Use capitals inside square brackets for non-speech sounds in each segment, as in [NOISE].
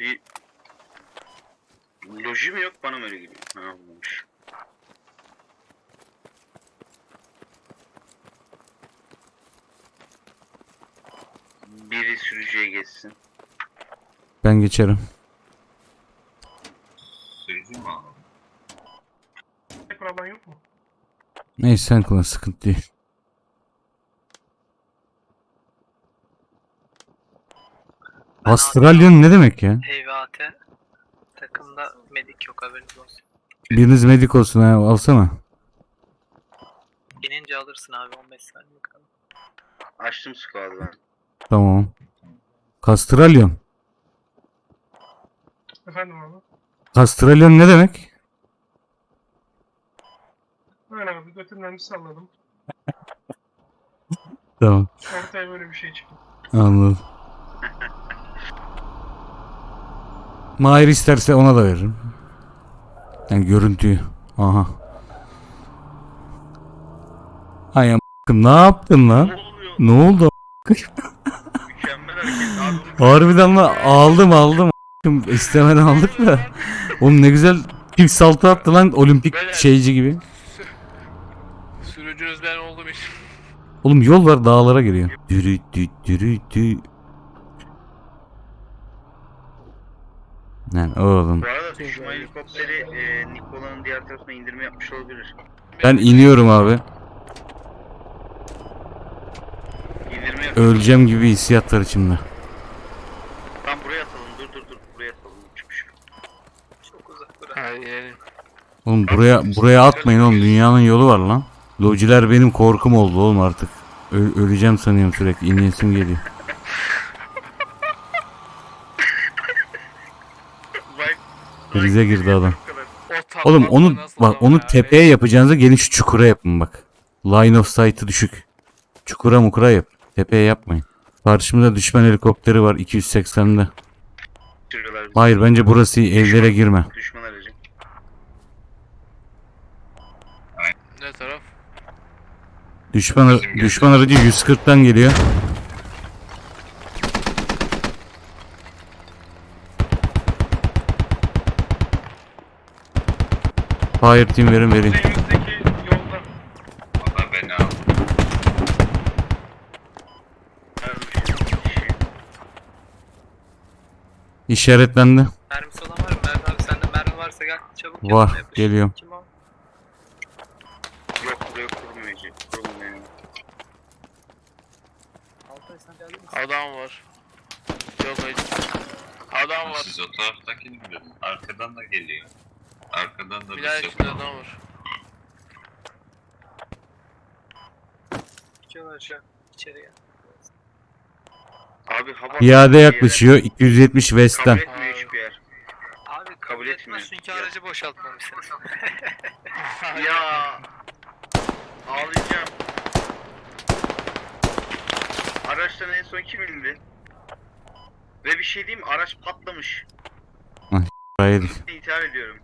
Bir loji mi yok bana mı öyle geliyor? Ha bulmuş. Biri sürücüye geçsin. Ben geçerim. Sürücü mü alalım? Problem yok mu? Neyse sen kullan sıkıntı değil. Astralyon ne demek ya? HVAT takımda medik yok haberiniz olsun. Biriniz medik olsun ha alsana. İnince alırsın abi 15 saniye kaldı. Açtım squad'ı ben. Tamam. Kastralyon. Efendim abi. Kastralyon ne demek? Öyle abi götümden bir salladım. Tamam. Ortaya böyle bir şey çıktı. Anladım. Mahir isterse ona da veririm. Yani görüntüyü. Aha. Ay [LAUGHS] ne yaptın lan? Ne oldu? Mükemmel [LAUGHS] hareket. Harbiden lan aldım aldım. [LAUGHS] İstemeden aldık da. Oğlum ne güzel pik saltı attı lan olimpik Beyler. şeyci gibi. Sürücünüz ben olduğum için. Oğlum yol var dağlara giriyor. Dürü dü dürü dü. Lan oğlum. Bu arada düşman helikopteri e, Nikola'nın diğer tarafına indirme yapmış olabilir. Ben iniyorum abi. İndirme. Öleceğim gibi hissiyat var içimde. Tam buraya atalım. Dur dur dur. Buraya atalım. Çıkmış. Çok uzak bırak. Ha yani. Oğlum buraya buraya atmayın oğlum dünyanın yolu var lan. Lojiler benim korkum oldu oğlum artık. Ö- öleceğim sanıyorum sürekli inesim geliyor. Krize girdi adam. Oğlum onu bak onu tepeye yapacağınıza gelin şu çukura yapın bak. Line of sight'ı düşük. Çukura mukura yap. Tepeye yapmayın. Karşımda düşman helikopteri var 280'de. Sürüyorlar bizi. Hayır bence burası iyi, evlere girme. Düşman aracı. Ne taraf? Düşman düşman aracı 140'tan geliyor. Fire team verin. Önümüzdeki yolda. Valla beni al. İşaretlendi. Mermisi olan var mı? Mermi abi sende mermi varsa gel çabuk Var, yanıma yapış. geliyorum. Kim o? Yok buraya kurulmayacak. Kurulmuyor. Altay sen geldin mi? Adam var. Yok hayır. Adam var. Siz o taraftakini mi? Arkadan da geliyor. Arkadan da bir Bilal şey içinde adam var. Gel. Abi hava Piyade yaklaşıyor 270 Kabul West'ten. etmiyor hiçbir yer. Abi kabul, Kabul etmez etmiyor. çünkü aracı boşaltmamışsınız. [LAUGHS] Ya ağlayacağım. Araçtan en son kim indi? Ve bir şey diyeyim mi? Araç patlamış. Hayır. İntihar ediyorum.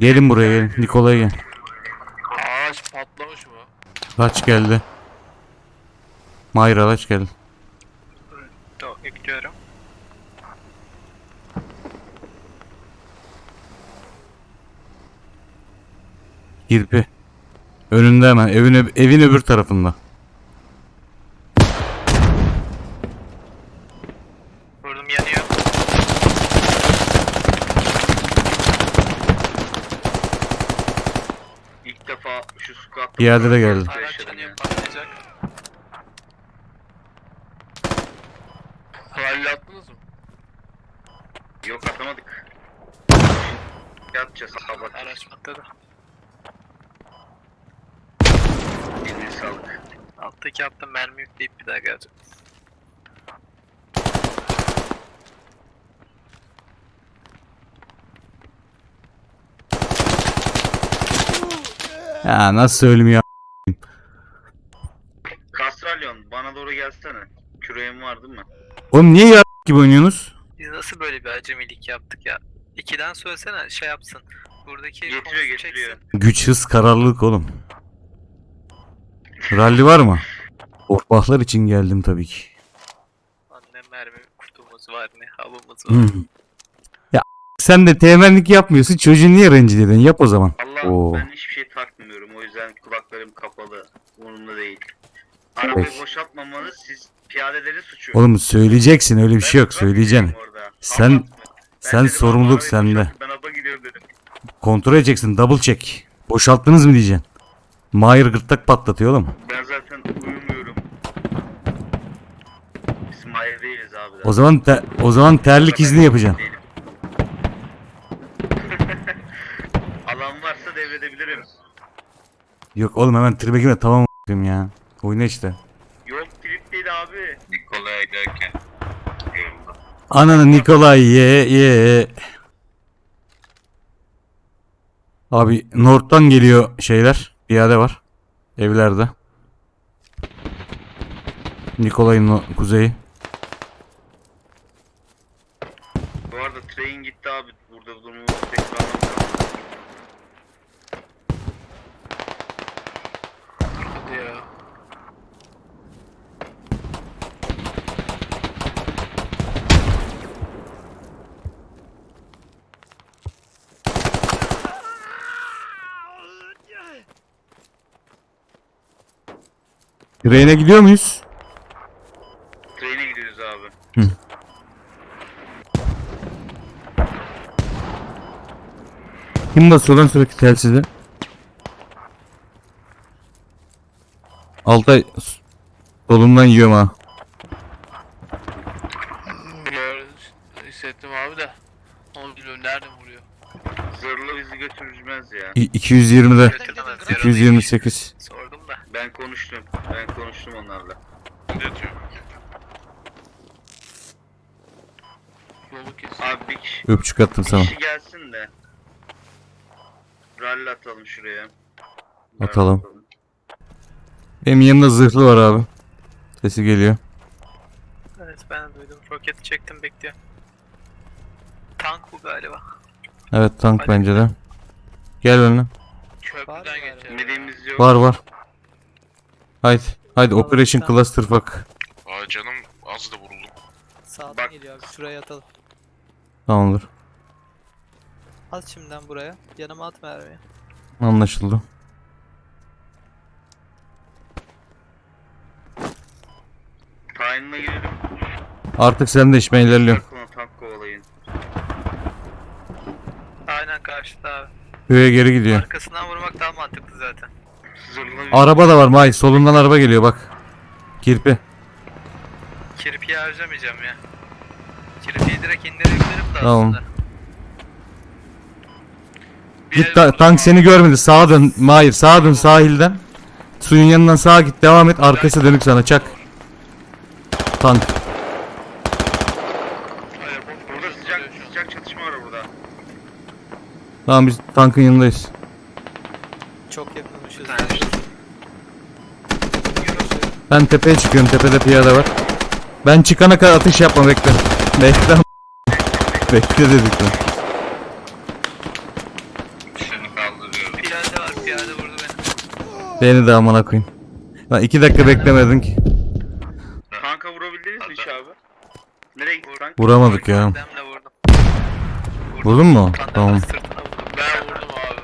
Gelin buraya gelin. Nikolay gel. Ağaç patlamış mı? Kaç geldi. Mahir araç geldi. Tamam yüklüyorum. Kirpi. Önünde hemen. Evin, evin öbür tarafında. Vurdum yanıyor. İlk defa Piyade de geldi. Araç yanıyor ya. patlayacak. Rally attınız mı? Yok atamadık. Yatacağız sabah. Araç patladı. Eline sağlık. Alttaki attım mermi yükleyip bir daha geleceğim. Ya nasıl ya. Kastralyon bana doğru gelsene. Küreğim var değil mi? Oğlum niye ya gibi oynuyorsunuz? Biz nasıl böyle bir acemilik yaptık ya? İkiden söylesene şey yapsın. Buradaki Getiriyor konusu getiriyor. çeksin. Güç, hız, kararlılık oğlum. Rally var mı? Orpahlar için geldim tabii ki. Lan ne mermi kutumuz var ne havumuz var. Hmm. Sen de teğmenlik yapmıyorsun. Çocuğu niye rencide ediyorsun? Yap o zaman. Allah Oo. ben hiçbir şey takmıyorum. Kulaklarım kapalı. Umurumda değil. Arabayı Peki. boşaltmamanız siz piyadelerin suçu. Oğlum söyleyeceksin öyle bir şey yok. Söyleyeceksin. Sen- sen sorumluluk sende. Ben aba gidiyorum dedim. Kontrol edeceksin. Double check. Boşalttınız mı diyeceksin. Mahir gırtlak patlatıyor oğlum. Ben zaten uyumuyorum. Biz Mahir değiliz abi. O zaman te- o zaman terlik izni yapacaksın. Değilim. Alan varsa devredebilirim. Yok oğlum hemen tribe girme tamam a**ayım ya. Oyna işte. Yok trip değil abi. Nikola'ya giderken. Ananı Nikolay ye ye. Abi North'tan geliyor şeyler. Piyade var. Evlerde. Nikolay'ın kuzeyi. Bu arada train gitti abi. Burada durumu tekrar anlatacağım. Hadi ya. Train'e gidiyor muyuz? Train'e gidiyoruz abi. Kim basıyor lan sürekli telsizi? Altay s- solumdan yiyorum ha. Hissettim abi de. Onu bilmiyorum nereden vuruyor. Zırhlı bizi götürmez ya. İ- 220'de. Götüremez. yaralıymış. 228. Sordum da. Ben konuştum. Ben konuştum onlarla. Yolu kes. Abi bir kişi, Öpücük attım bir sana. kişi gelsin de. Rally atalım şuraya. Rally Atalım. Benim yanımda zırhlı var abi. Sesi geliyor. Evet ben de duydum. Roketi çektim bekliyor. Tank bu galiba. Evet tank bence de. Gel önüne. Köprüden geçelim. Yok. Var var. Haydi. Haydi Operation Clusterfuck. Aa canım az da vuruldum. Sağdan Bak. geliyor abi şuraya atalım. Tamamdır. At şimdiden buraya. Yanıma at mermiyi. Anlaşıldı. Tayinine girelim. Artık sen de işime ilerliyorum. Takına tank kovalayın. Aynen karşıda abi. Köye geri gidiyor. Arkasından vurmak daha mantıklı zaten. Araba da var May. Solundan araba geliyor bak. Kirpi. Kirpiyi harcamayacağım ya. Kirpiyi direkt indirebilirim de Tamam. aslında. Bir Git ta- tank seni görmedi. Sağa dön. Mahir sağa dön sahilden. Suyun yanından sağa git. Devam et. Arkası dönük sana. Çak. Tank. Hayır, bu- Burada bu- sıcak, şu an. sıcak çatışma var burada. Tamam biz tankın yanındayız. Çok yakınmışız. Ben tepeye çıkıyorum. Tepede piyade var. Ben çıkana kadar atış yapma bekle. Bekle. [LAUGHS] bekle dedik lan. Şunu kaldırıyorum. Piyade var piyade vurdu beni. Beni de amına koyayım. Lan iki dakika beklemedin ki. Tanka vurabildiniz mi hiç abi? Nereye gitti? Vuramadık ya. Vurdum. Vurdun mu? Tamam. Ben vurdum abi.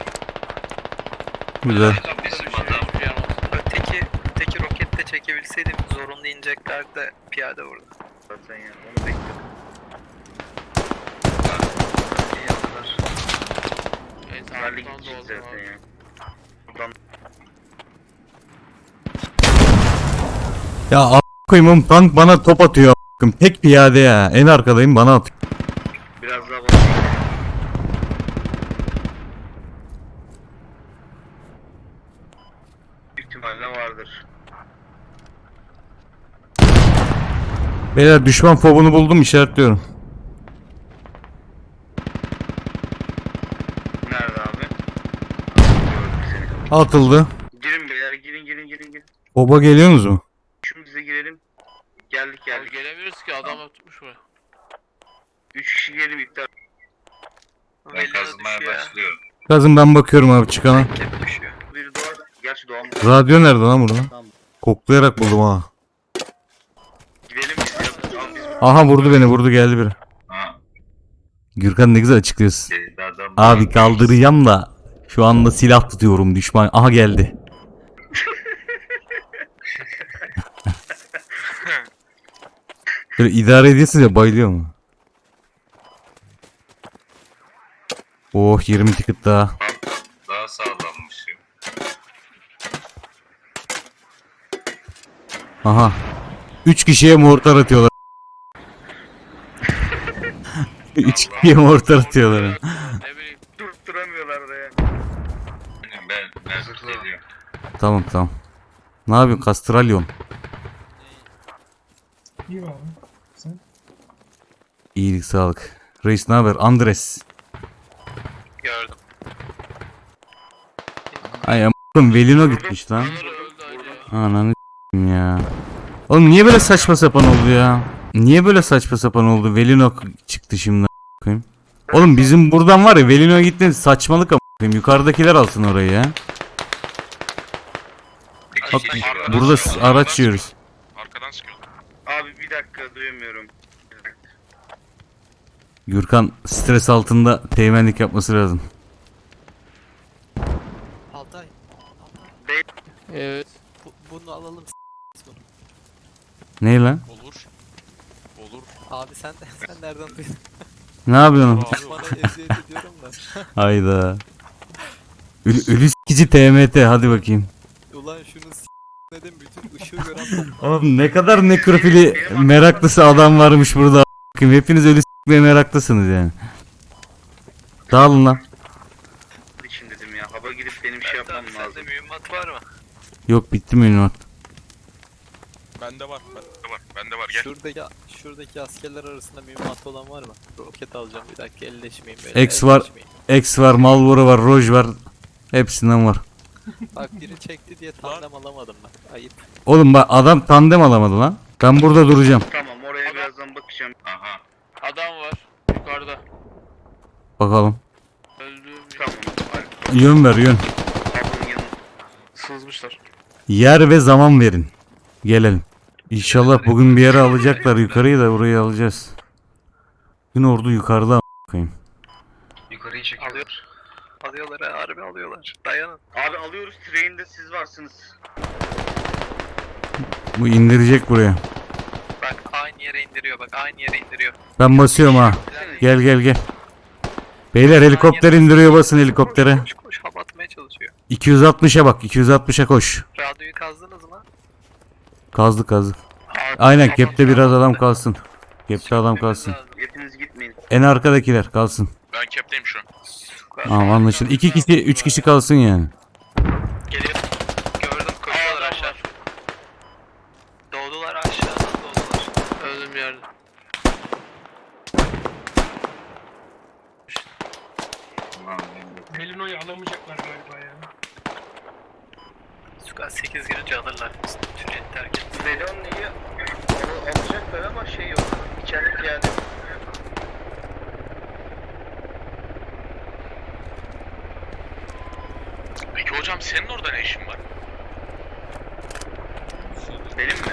Güzel. Bizim Bir şey adam yok, yanılsın. Öteki, öteki roketle çekebilseydim zorunlu ineceklerdi piyade vurdu. Zaten ya onu bekle. İyi yaptılar. Evet, Rally arkadan gidecek zaten abi. ya. Buradan Ya a** koyayım oğlum tank bana top atıyor a** koyayım. Tek piyade ya. En arkadayım bana atıyor. biraz daha basayım. Beyler düşman fobunu buldum işaretliyorum. Nerede abi? Seni. Atıldı. Girin beyler girin girin girin girin. Foba geliyorsunuz mu? Şimdi bize girelim. Geldik Abi geldik. gelemiyoruz ki adam tutmuş mu? 3 kişi gelin iptal. ben kazmaya başlıyorum. Kazın ben bakıyorum abi çıkana. Biri doğar. Gerçi doğan Radyo nerede lan burada? Koklayarak buldum ha. Gidelim biz ya. Abi biz Aha vurdu beni vurdu geldi biri. Ha, Gürkan ne güzel açıklıyorsun. Adam Abi kaldıracağım da şu anda silah tutuyorum düşman. Aha geldi. Böyle idare ediyorsunuz ya bayılıyor mu? Oh 20 ticket daha. Daha sağlammış. ya. Aha. 3 kişiye mortar atıyorlar. 3 kişiye mortar atıyorlar. Ne bileyim. Durduramıyorlar da ya. Ben, ben geliyorum. Tamam tamam. Ne yapıyorsun Kastralyon? İyi abi. Sen? İyilik sağlık. Reis ne haber? Andres. Gördüm. Ay am***ım Velino gitmiş lan. Öldü acı. Ananı s**eyim ya. Oğlum niye böyle saçma sapan oldu ya? Niye böyle saçma sapan oldu? Velino çıktı şimdi a**ayım. Oğlum bizim buradan var ya Velino gitti saçmalık a**ayım. Yukarıdakiler alsın orayı ya. Bak, burada s- araç yiyoruz. Arkadan sıkıyorlar. Abi bir dakika duyamıyorum. Bir dakika. Gürkan stres altında teğmenlik yapması lazım. Altay. Evet. Bu, bunu alalım s- bunu. Ne lan? Olur. Olur. Abi sen [LAUGHS] sen nereden duydun? Ne yapıyorsun? Bana eziyet ediyorum da. [LAUGHS] Hayda. Ölü, ölü s**kici TMT hadi bakayım. Ulan şunu s- dedim bütün ışığı gören. Oğlum ne kadar nekrofili meraklısı adam varmış burada a**ayım. Hepiniz ölü s**meye meraklısınız yani. Dağılın lan. için dedim ya. Hava gidip benim şey yapmam Sende lazım. mühimmat var mı? Yok bitti mi ünvan? Bende var. Bende var. Bende var. Gel. Şuradaki şuradaki askerler arasında mühimmat olan var mı? Roket alacağım bir dakika elleşmeyin böyle. X var. elleşmeyin. X var, Malboro var, Roj var. Hepsinden var. Bak biri çekti diye tandem alamadım ben. Ayıp. Oğlum bak adam tandem alamadı lan. Ben burada duracağım. Tamam oraya birazdan bakacağım. Aha. Adam var. Yukarıda. Bakalım. Öldü. Tamam. Yön ver yön. Sızmışlar. Yer ve zaman verin. Gelelim. İnşallah bugün bir yere alacaklar yukarıyı da burayı alacağız. Gün ordu yukarıda a**ayım. Yukarıyı Alıyor. Alıyorlar ha, harbi alıyorlar. Dayanın. Abi alıyoruz. Train'de siz varsınız. Bu indirecek buraya. Bak aynı yere indiriyor bak aynı yere indiriyor. Ben basıyorum ha. Gel gel gel. Beyler helikopter indiriyor basın helikoptere. Koş koş, koş hava atmaya çalışıyor. 260'a bak 260'a koş. Radyoyu kazdınız mı? Kazdı kazdı. Aynen kepte biraz adam kalsın. Kepte adam kalsın. Hepiniz gitmeyin. En arkadakiler kalsın. Ben kepteyim şu an. Tamam anlaşıldı. İki kişi, üç kişi kalsın yani. Geliyor. Gördüm koşuyorlar aşağı. Doğdular aşağıdan doğdular. Öldüm yerde. Melino'yu alamayacaklar galiba ya. Sukat 8 girince alırlar. Süreci terk et. Zelon neyi al- alacaklar ama şey İçerik yani. Peki hocam senin orada ne işin var? Benim mi?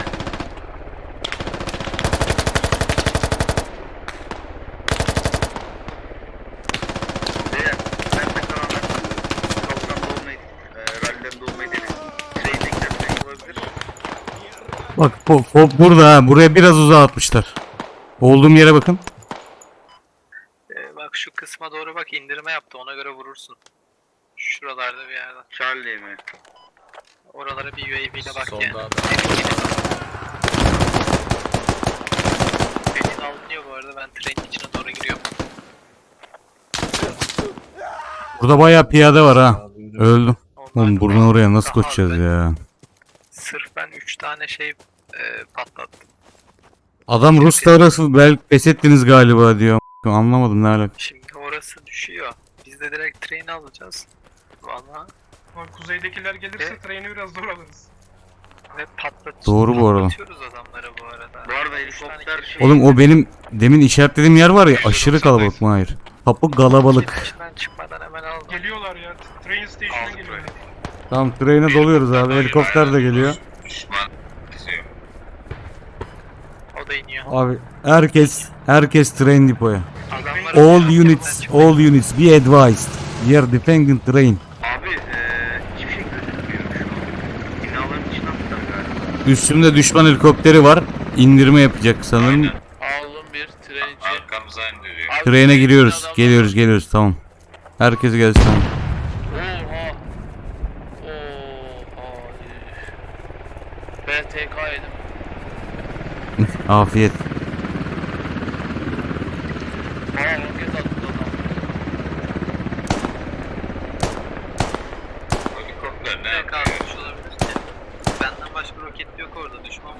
E. Bak bu, bu burada ha. Buraya biraz uzağa atmışlar. Olduğum yere bakın. Ee, bak şu kısma doğru bak indirme yaptı ona göre vurursun. Şuralarda bir yerde. Charlie mi? Oralara bir UAV ile bak Solda yani. abi. Benim alınıyor bu arada ben trenin içine doğru giriyorum. Burada bayağı piyade var ha. Öldüm. Onlar Oğlum buradan oraya nasıl daha koşacağız ya? Sırf ben 3 tane şey e, patlattım. Adam Rus'la arası belki pes ettiniz galiba diyor. Anlamadım ne alaka. Şimdi orası düşüyor. Biz de direkt treni alacağız. Valla Ama kuzeydekiler gelirse E? train'i biraz zor alırız. ve patlatıyoruz. Doğru bu arada. Patlatıyoruz adamları bu arada. Bu arada Üç tane helikopter şey... Oğlum o benim demin işaretlediğim yer var ya aşırı kalabalık mı? Hayır. Kapı kalabalık. İçinden çıkmadan hemen aldım. Geliyorlar ya. Train station'a geliyorlar. Tamam train'e doluyoruz abi. Helikopter de geliyor. Düşman geziyor. O da iniyor. Abi herkes herkes train depoya. All units, all units be advised. We are defending train. Abi eee hiçbir şey gözükmüyor şu an. Binaların içine attılar galiba. Üstümde düşman helikopteri var. İndirme yapacak sanırım. Aldım bir tren için. Arkamıza indiriyor. Trene tren giriyoruz. Geliyoruz, geliyoruz. Tamam. Herkes gelsin. Tamam. Oha. Oha. BTK yedim. Afiyet. Aa roket attı adam. Helikopter ne Ne yapıyor? kalmış olabilir ki? Benden başka roket yok orada düşman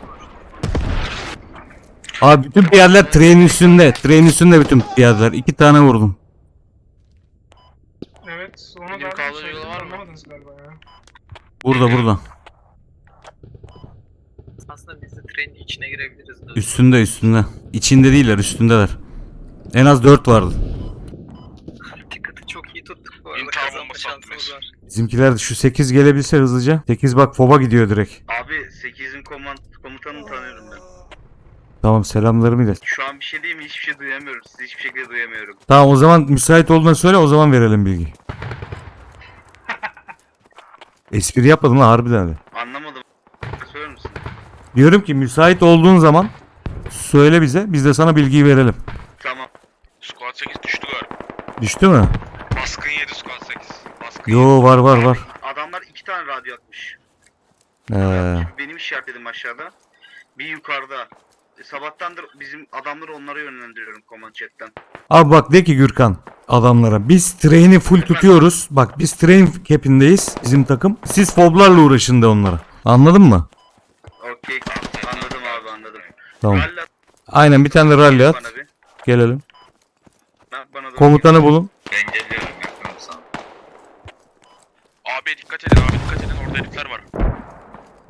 vurur. Abi bütün piyadeler trenin üstünde. Trenin üstünde bütün piyadeler. İki tane vurdum. Evet, onu da söyledim yolu var mı? anlamadınız galiba ya. Burada burada. Aslında biz de trenin içine girebiliriz. De. Üstünde üstünde. İçinde değiller üstündeler. En az dört vardı. Ticket'ı çok iyi tuttuk bu arada. Kazanma bombası şansımız var. Bizimkiler de şu 8 gelebilse hızlıca. 8 bak FOB'a gidiyor direkt. Abi 8'in komand komutanını tanıyorum ben. Tamam selamlarımı ilet. Şu an bir şey değil mi? Hiçbir şey duyamıyorum. Sizi hiçbir şekilde duyamıyorum. Tamam o zaman müsait olduğunu söyle o zaman verelim bilgi. [LAUGHS] Espri yapmadım lan harbiden de. Anlamadım. Söyler misin? Diyorum ki müsait olduğun zaman söyle bize biz de sana bilgiyi verelim. Tamam. Squad 8 düştü galiba. Düştü mü? Baskın yedi Squad 8. Baskın Yo var var var. Adamlar iki tane radyo atmış. Ee, Benim işaretledim aşağıda. Bir yukarıda. E, sabahtandır bizim adamları onlara yönlendiriyorum command chat'ten. abi bak de ki Gürkan adamlara biz train'i full tutuyoruz. Bak biz train cap'indeyiz bizim takım. Siz foblarla uğraşın de onlara. Anladın mı? Okey. Tamam. Rally at Aynen bir tane de rally at. bana bir. Gelelim. Ben, bana doğru Komutanı bulun. Ben geliyorum yakınım sana. Abi dikkat edin abi dikkat edin orada herifler var.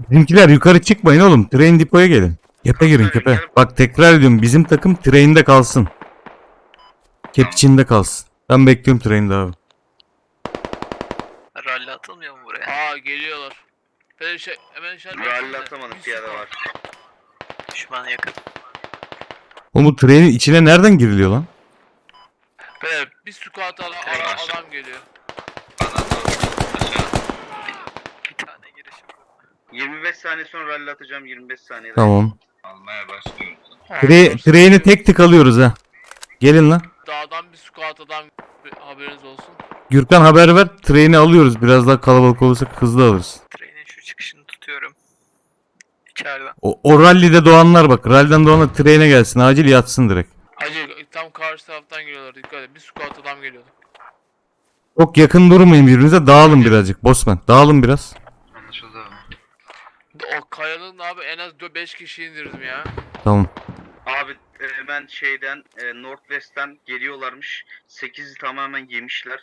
Bizimkiler yukarı çıkmayın oğlum. Train depoya gelin. Kepe girin kepe. Bak tekrar ediyorum bizim takım train'de kalsın. Kep içinde kalsın. Ben bekliyorum train'de abi. Rally atılmıyor mu buraya? Aa geliyorlar. Ben şey hemen şey Rally atamadım piyade var. Düşman yakın. Oğlum bu train'in içine nereden giriliyor lan? Be bir squat adam, adam, adam geliyor. Bana doğru aşağı. Bir tane girişim. 25 saniye sonra rally atacağım 25 saniyede. Tamam. Almaya başlıyoruz. Tra- train'i tek tık alıyoruz ha. Gelin lan. Dağdan bir squat adam haberiniz olsun. Gürkan haber ver. Train'i alıyoruz. Biraz daha kalabalık olursa hızlı alırız. Trenin şu çıkışını tutuyorum. İçeriden. O, o rally'de doğanlar bak. Rally'den doğanlar train'e gelsin. Acil yatsın direkt. Hacı tam karşı taraftan geliyorlar dikkat et. Bir squat adam geliyordu. Çok yakın durmayın birbirinize. Dağılın birazcık. Bosman. Dağılın biraz. Anlaşıldı abi. O kayanın abi en az 5 kişi indirdim ya. Tamam. Abi ben şeyden e, Northwest'ten geliyorlarmış. 8'i tamamen yemişler.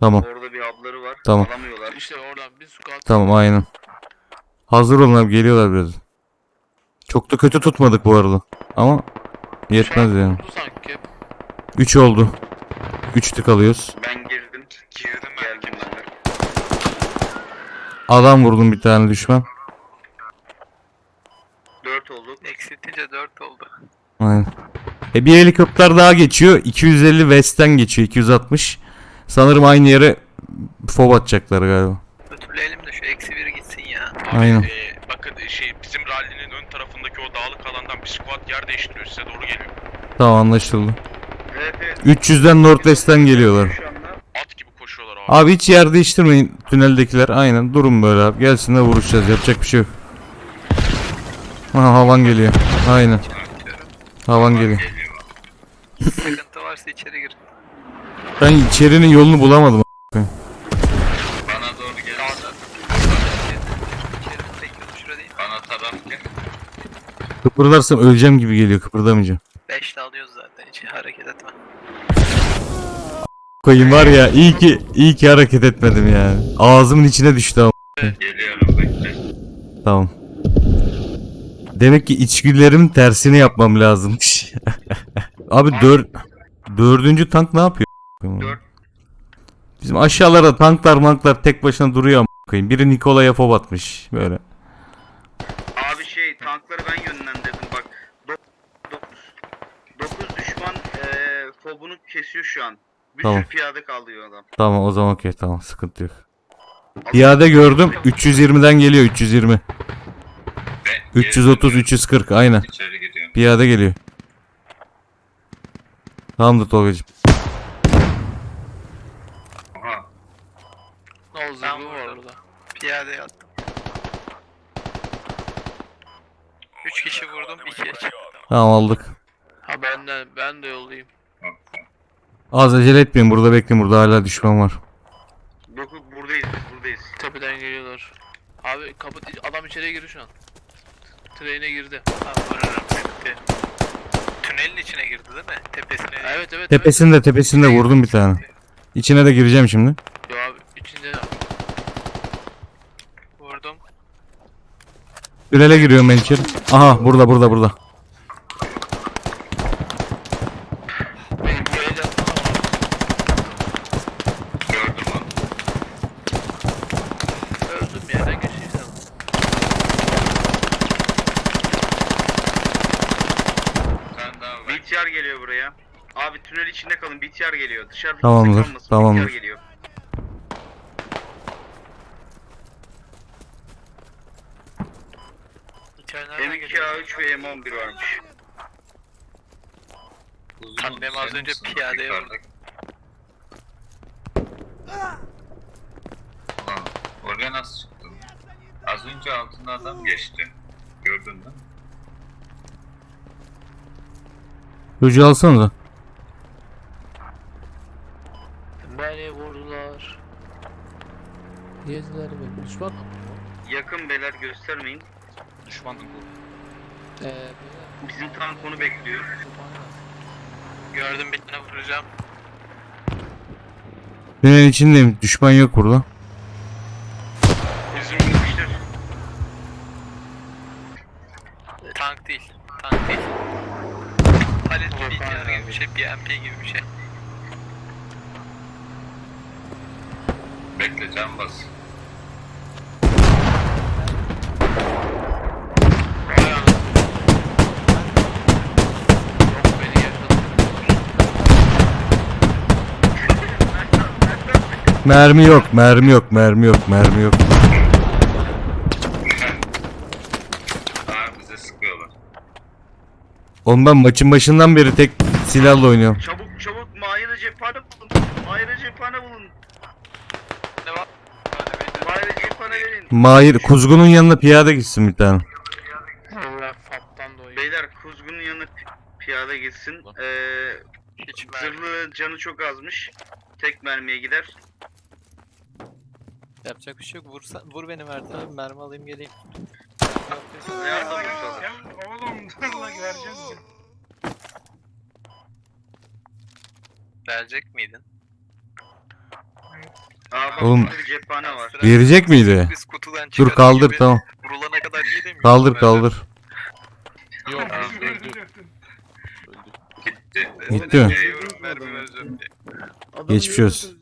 Tamam. Orada bir abları var. Tamam. Alamıyorlar. İşte oradan bir squat. Tamam aynen. Hazır olun abi. Geliyorlar biraz. Çok da kötü tutmadık bu arada. Ama yetmez yani. Vurdu sanki. 3 oldu. 3 tık alıyoruz. Ben girdim. Girdim ben. Geldim. Adam vurdum bir tane düşman. 4 olduk. Eksiltince 4 oldu. Aynen. E bir helikopter daha geçiyor. 250 West'ten geçiyor. 260. Sanırım aynı yere fob atacaklar galiba. Ötürleyelim de şu eksi 1 gitsin ya. Aynen. Ee, bakın şey bizim rallinin ön tarafındaki o dağlık alandan bir squad yer değiştiriyor size doğru geliyor. Tamam anlaşıldı. Evet evet. 300'den Northwest'ten geliyorlar. At gibi koşuyorlar abi. Abi hiç yer değiştirmeyin tüneldekiler. Aynen durun böyle abi. Gelsinler vuruşacağız. Yapacak bir şey yok. Ha havan geliyor. Aynen. Havan geliyor. Geliyor. Sıkıntı varsa içeri gir. Ben içerinin yolunu bulamadım. Bana doğru gelirse İçeri tek yolu şurada değil mi? bana taraf gel. Kıpırdarsam öleceğim gibi geliyor. Kıpırdamayacağım. 5'te alıyoruz zaten hiç hareket etme. Koyayım var ya iyi ki iyi ki hareket etmedim yani. Ağzımın içine düştü ama. Geliyorum bekle. Tamam. Demek ki içgüdülerimin tersini yapmam lazımmış. [LAUGHS] Abi dör, dördüncü tank ne yapıyor? Dört. Bizim aşağılarda tanklar manklar tek başına duruyor ama. Biri Nikola'ya fob atmış böyle. Abi şey tankları ben yönlendirdim bak. 9 9 düşman e, Kobunu kesiyor şu an. Bir Tamam. sürü piyade kalıyor adam. Tamam o zaman okey tamam sıkıntı yok. Piyade gördüm 320'den geliyor 320. Ve 330 340 aynen. içeri. Piyade geliyor. Tamamdır Tolga'cığım. Aha. Ne oldu Ben bu var vurdum. orada. Piyade yattım. 3 kişi vurdum 2'ye çıktı. Tamam aldık. Ha benden ben de yollayayım. Az acele etmeyin burada bekleyin burada hala düşman var. Yok yok, buradayız biz buradayız. Tepeden geliyorlar. Abi kapı adam içeriye girdi şu an. Trene girdi. Tünelin içine girdi değil mi? Tepesine. Evet evet. evet. Tepesinde tepesinde vurdum bir tane. İçine de gireceğim şimdi. Yo abi içinde Vurdum. Tünele giriyorum ben içeri. Aha burada burada burada. benim bir el atma var. Gördüm onu. Öldüm yerden geçeceğim. Bir tane daha var. BTR geliyor buraya. Abi tünel içinde kalın BTR geliyor. Dışarıda Tamamdır, kimse kalmasın, tamamdır. BTR geliyor. İçeri nereden geliyor? M2A3 ve M11 varmış. Annem az önce piyadeye Yukarıda. Ulan oraya nasıl çıktın? Az önce altında adam geçti. Gördün mü? Çocuğu alsanıza. Beni vurdular. Yediler beni. Düşman mı? Yakın beyler göstermeyin. Düşmanlık bu. Eee Bizim tank onu bekliyor. Gördüm bir tane vuracağım. Tünelin içindeyim. Düşman yok burada. Bizim gitmiştir. Tank değil. Tank değil. Palet bir BTR gibi bir şey. BMP gibi bir şey. Bekle can bas. Yok beni yaşadı. Mermi yok mermi yok mermi yok mermi yok. Aa bize sıkıyorlar. Oğlum ben maçın başından beri tek silahla oynuyorum. Çabuk çabuk Mahir'e cephane bulun. Mahir'e cephane bulun. Mahir'e cephane verin. Mahir kuzgunun yanına piyade gitsin bir tane. Allah fattan dolayı. Beyler kuzgunun yanına pi- piyade gitsin. Ee, Hiç mermi. zırhlı canı çok azmış. Tek mermiye gider. Yapacak bir şey yok. Vursa, vur beni Mert abi. Mermi alayım geleyim. Yardım Ya, inşallah. ya oğlum dur lan vereceğim ya. Verecek miydin? Aa bak Oğlum. burada bir cephane var. Verecek miydi? Biz kutudan Dur kaldır gibi tamam. Vurulana kadar iyi demiyor. Kaldır kaldır. Yok öldü. Öldü. Gitti. Gitti mi? Mermi vereceğim diye. Geçmiş olsun.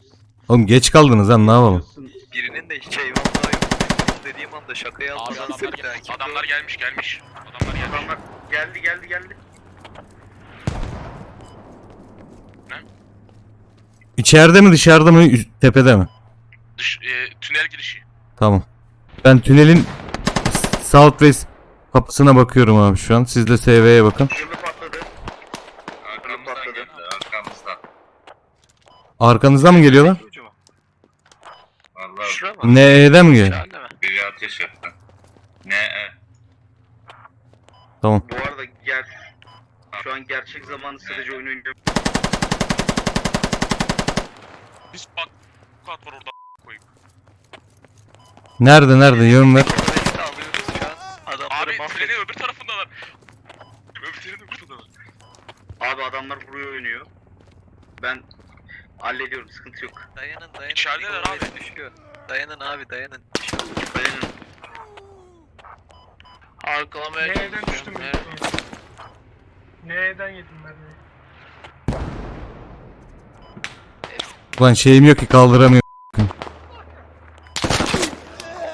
Oğlum geç kaldınız lan ne yapalım? Birinin de yok. Dediğim anda şakaya Abi almadan adamlar sıktı. gelmiş. Adamlar gelmiş gelmiş. Adamlar gelmiş. Adamlar geldi geldi geldi. İçeride mi dışarıda mı tepede mi? Dış, e, tünel girişi. Tamam. Ben tünelin Southwest kapısına bakıyorum abi şu an. Siz de SV'ye bakın. Zırhlı patladı. Arkamızdan patladı. Arkamızdan. Arkanızdan mı geliyorlar? Şura mı? NE'den mi mi? biri ateş etti. Ne? e? Tamam. Bu arada gel. Şu an gerçek zamanlı strateji oyunu oynuyorum. Bir squad squad var orada koyayım. Nerede nerede yön ver. Orada alıyoruz şu an. Adamları Abi mahvet. trenin öbür tarafındalar. Öbür trenin öbür tarafındalar. Abi adamlar buraya oynuyor. Ben hallediyorum sıkıntı yok. Dayanın dayanın. İçerideler abi. Düşüyor. Dayanın abi dayanın. Dayanın. Arkalamaya Neyden çalışıyorum. düştüm ben? Nerede? Neyden yedim ben? de? Ulan şeyim yok ki kaldıramıyorum.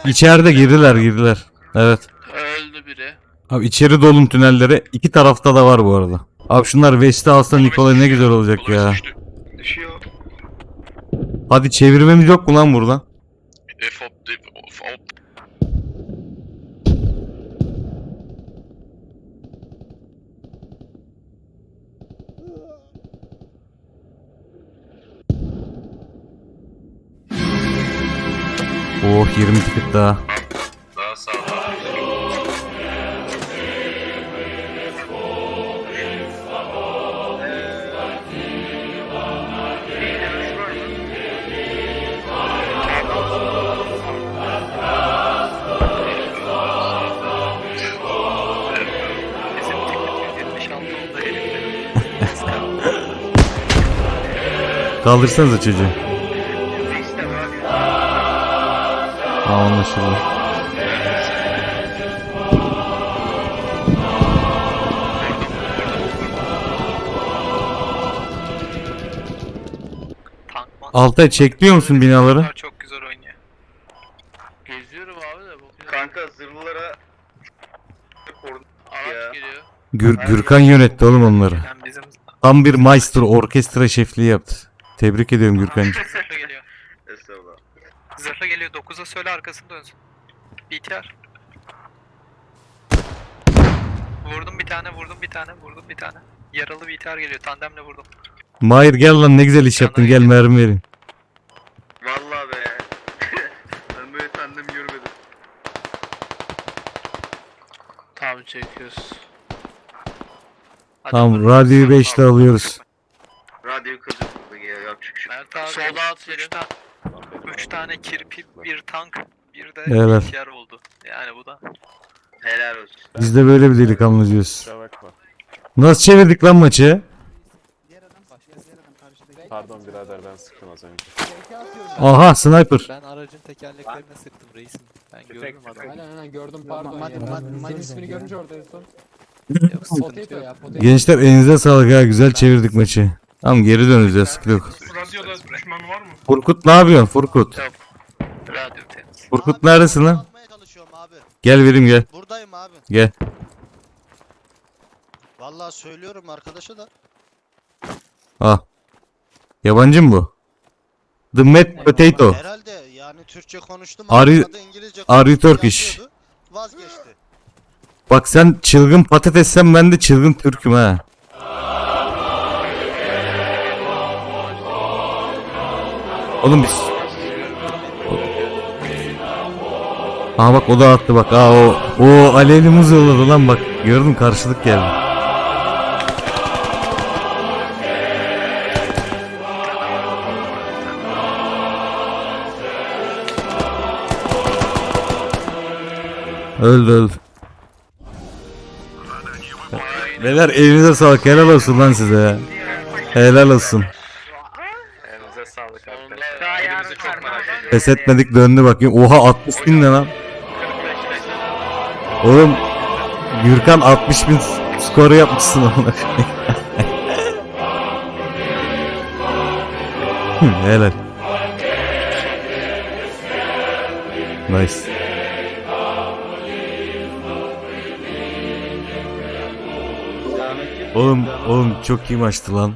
İçeride girdiler girdiler. Evet. Öldü biri. Abi içeri dolun tünellere. İki tarafta da var bu arada. Abi şunlar West'i alsa Nikola ne güzel olacak ya. Düşüyor. Hadi çevirmemiz yok mu lan buradan? F hop, F hop. Oh 20 ticket daha. Daha Kaldırsanıza çocuğu. Aa anlaşıldı. Altay çekliyor musun binaları? Çok güzel oynuyor. Geziyorum abi de bakıyorum. Kanka Araç geliyor. Gür Gürkan yönetti oğlum onları. Yani bizim Tam bir maestro orkestra şefliği yaptı. Tebrik ediyorum Gürkan. zırhlı geliyor. estağfurullah. Zırhlı geliyor. 9'a söyle arkasını dönsün. BTR. Vurdum bir tane, vurdum bir tane, vurdum bir tane. Yaralı BTR geliyor. Tandemle vurdum. Mahir gel lan ne güzel iş yaptın gel mermi verin. Vallahi be. [LAUGHS] ben böyle tandem görmedim. Tamam çekiyoruz. Hadi Tamam vurun. radyoyu 5'te alıyoruz. Radyo kırdık Mert abi Solda at üç senin. tane, üç tane kirpi, bir tank, bir de Evet. BTR oldu. Yani bu da. Helal olsun. Biz de böyle bir delikanlı diyoruz. Nasıl çevirdik lan maçı? Pardon birader ben sıktım az önce. Aha sniper. Ben aracın tekerleklerine sıktım reisim. Ben gördüm adamı. Aynen aynen gördüm pardon. Mad, mad, mad ismini görünce orada en son. Yok sıkıntı Potato yok. ya potato. Gençler elinize sağlık ha güzel çevirdik maçı. Tamam geri döneceğiz ya sıkıntı yok. Radyoda düşman var mı? Furkut ne yapıyorsun Furkut? Radyo temiz. Furkut neredesin lan? Atmaya çalışıyorum abi. Gel vereyim gel. Buradayım abi. Gel. Vallahi söylüyorum arkadaşa da. Ah. Yabancı mı bu? The Mad Potato. Herhalde yani Türkçe konuştum Are you- anlamadı, İngilizce are you konuştum, Turkish? Vazgeçti. Bak sen çılgın patatessen ben de çılgın Türk'üm ha. Oğlum biz... Aa bak o da attı bak. Aa o o alevli yolladı lan bak. Gördüm karşılık geldi. Öldü öldü. Beyler elinize sağlık helal olsun lan size ya. Helal olsun. Pes etmedik döndü bakayım. Oha 60 bin ne lan? Oğlum Gürkan 60 bin skoru yapmışsın ona. [LAUGHS] Helal. Nice. Oğlum oğlum çok iyi maçtı lan.